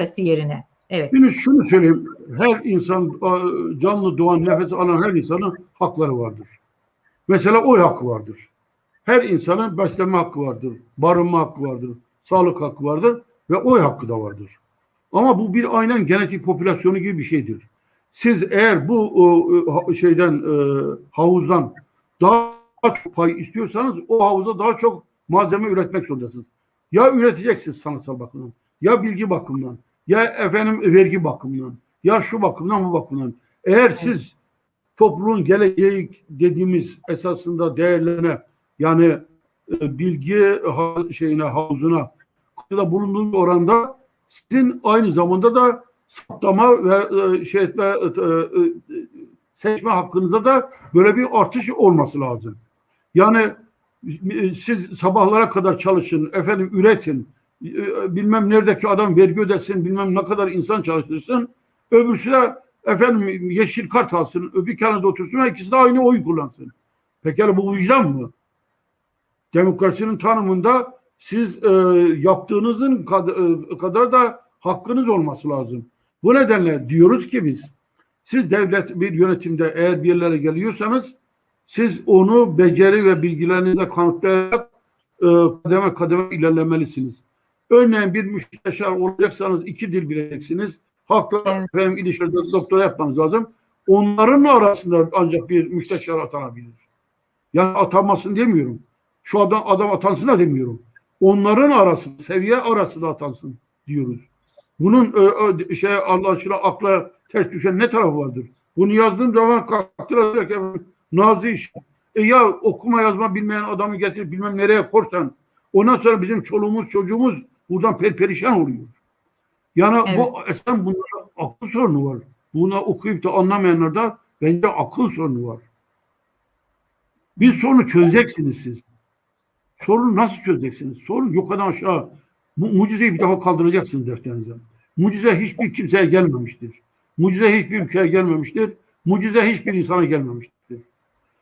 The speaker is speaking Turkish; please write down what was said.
demokrasi yerine. Evet. Şimdi şunu söyleyeyim. Her insan canlı doğan nefes alan her insanın hakları vardır. Mesela oy hakkı vardır. Her insanın beslenme hakkı vardır. Barınma hakkı vardır. Sağlık hakkı vardır. Ve oy hakkı da vardır. Ama bu bir aynen genetik popülasyonu gibi bir şeydir. Siz eğer bu şeyden e, havuzdan daha çok pay istiyorsanız o havuza daha çok malzeme üretmek zorundasınız. Ya üreteceksiniz sanatsal bakımdan, ya bilgi bakımından, ya efendim vergi bakımından, ya şu bakımdan bu bakımdan. Eğer siz topluluğun geleceği dediğimiz esasında değerlerine yani e, bilgi şeyine havuzuna da bulunduğunuz oranda sizin aynı zamanda da saptama ve e, şey etme e, seçme hakkınızda da böyle bir artış olması lazım. Yani siz sabahlara kadar çalışın, efendim üretin, bilmem neredeki adam vergi ödesin, bilmem ne kadar insan çalıştırsın, öbürsü de efendim yeşil kart alsın, öbür kenarda otursun, ikisi de aynı oy kullansın. Pekala bu vicdan mı? Demokrasinin tanımında siz e, yaptığınızın kad e, kadar da hakkınız olması lazım. Bu nedenle diyoruz ki biz, siz devlet bir yönetimde eğer bir yerlere geliyorsanız, siz onu beceri ve bilgilerinizle kanıtlayarak e, kademe kademe ilerlemelisiniz. Örneğin bir müsteşar olacaksanız iki dil bileceksiniz. Halkla Evet. efendim ilişkilerde doktora yapmanız lazım. Onların arasında ancak bir müsteşar atanabilir. Yani atanmasın demiyorum. Şu adam, adam atansın da demiyorum. Onların arası, seviye arası da atansın diyoruz. Bunun e, e, şey Allah aşkına akla ters düşen ne tarafı vardır? Bunu yazdığım zaman kalktıracak nazi iş. E ya okuma yazma bilmeyen adamı getir bilmem nereye korsan ondan sonra bizim çoluğumuz çocuğumuz buradan perperişan oluyor. Yani Evet. bu esen bunlarda akıl sorunu var. Buna okuyup da anlamayanlarda bence akıl sorunu var. Bir sorunu çözeceksiniz siz. Sorunu nasıl çözeceksiniz? Sorun yukarıdan aşağı. Bu mucizeyi bir defa kaldıracaksınız defterinize. Mucize hiçbir kimseye gelmemiştir. Mucize hiçbir ülkeye gelmemiştir. Mucize hiçbir insana gelmemiştir.